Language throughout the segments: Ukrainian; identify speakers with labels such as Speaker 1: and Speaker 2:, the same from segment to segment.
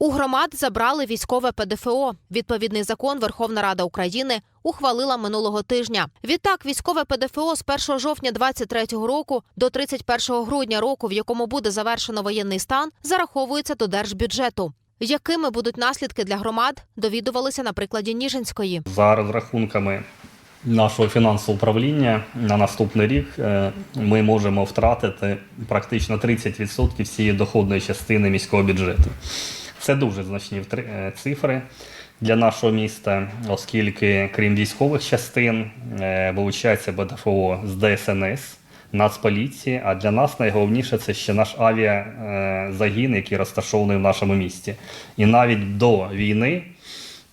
Speaker 1: У громад забрали військове ПДФО. Відповідний закон Верховна Рада України ухвалила минулого тижня. Відтак, військове ПДФО з 1 жовтня 2023 року до 31 грудня року, в якому буде завершено воєнний стан, зараховується до держбюджету. Якими будуть наслідки для громад, довідувалися на прикладі Ніжинської.
Speaker 2: За розрахунками нашого фінансового управління на наступний рік е, ми можемо втратити практично 30% всієї доходної частини міського бюджету. Це дуже значні е, цифри для нашого міста, оскільки крім військових частин е, вилучається БДФО з ДСНС. Нацполіції, а для нас найголовніше це ще наш авіазагін, який розташований в нашому місті. І навіть до війни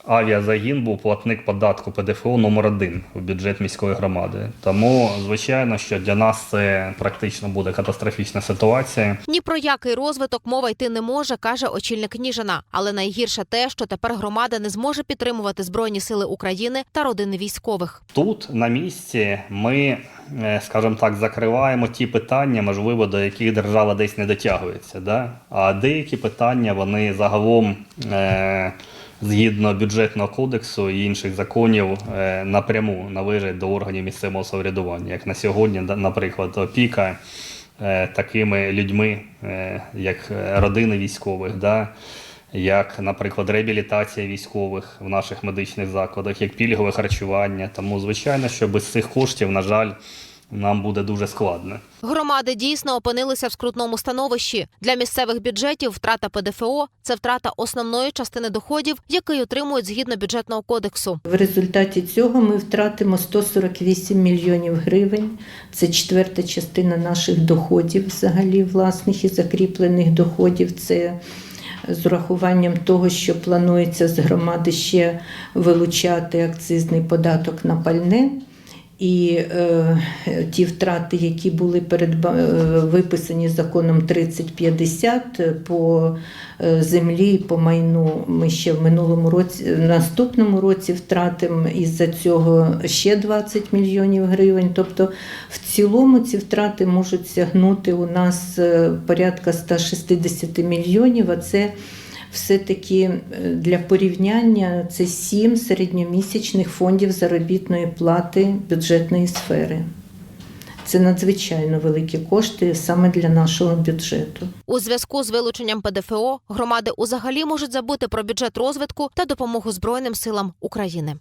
Speaker 2: авіазагін був платник податку ПДФО номер один у бюджет міської громади. Тому, звичайно, що для нас це практично буде катастрофічна ситуація.
Speaker 1: Ні про який розвиток мова йти не може, каже очільник Ніжина. Але найгірше те, що тепер громада не зможе підтримувати збройні сили України та родини військових.
Speaker 2: Тут на місці ми, е, скажімо так, закриваємо ті питання, можливо, до яких держава десь не дотягується. Да? А деякі питання вони загалом. Е- Згідно бюджетного кодексу і інших законів е, напряму належать до органів місцевого самоврядування, як на сьогодні, наприклад, опіка е, такими людьми, е, як родини військових, да, як, наприклад, реабілітація військових в наших медичних закладах, як пільгове харчування. Тому, звичайно, що без цих коштів, на жаль, нам буде дуже складно.
Speaker 1: Громади дійсно опинилися в скрутному становищі. Для місцевих бюджетів втрата ПДФО це втрата основної частини доходів, який отримують згідно бюджетного кодексу.
Speaker 3: В результаті цього ми втратимо 148 мільйонів гривень. Це четверта частина наших доходів, взагалі власних і закріплених доходів. Це з урахуванням того, що планується з громади ще вилучати акцизний податок на пальне. І е, ті втрати, які були передба... е, виписані законом 3050 по е, землі по майну, ми ще в минулому році, в наступному році втратимо із-за цього ще 20 мільйонів гривень. Тобто, в цілому ці втрати можуть сягнути у нас е, порядка 160 мільйонів. А це все-таки е, для порівняння це сім середньомісячних фондів заробітної плати бюджетної сфери. Це надзвичайно великі кошти саме для нашого бюджету.
Speaker 1: У зв'язку з вилученням ПДФО громади узагалі можуть забути про бюджет розвитку та допомогу Збройним силам України.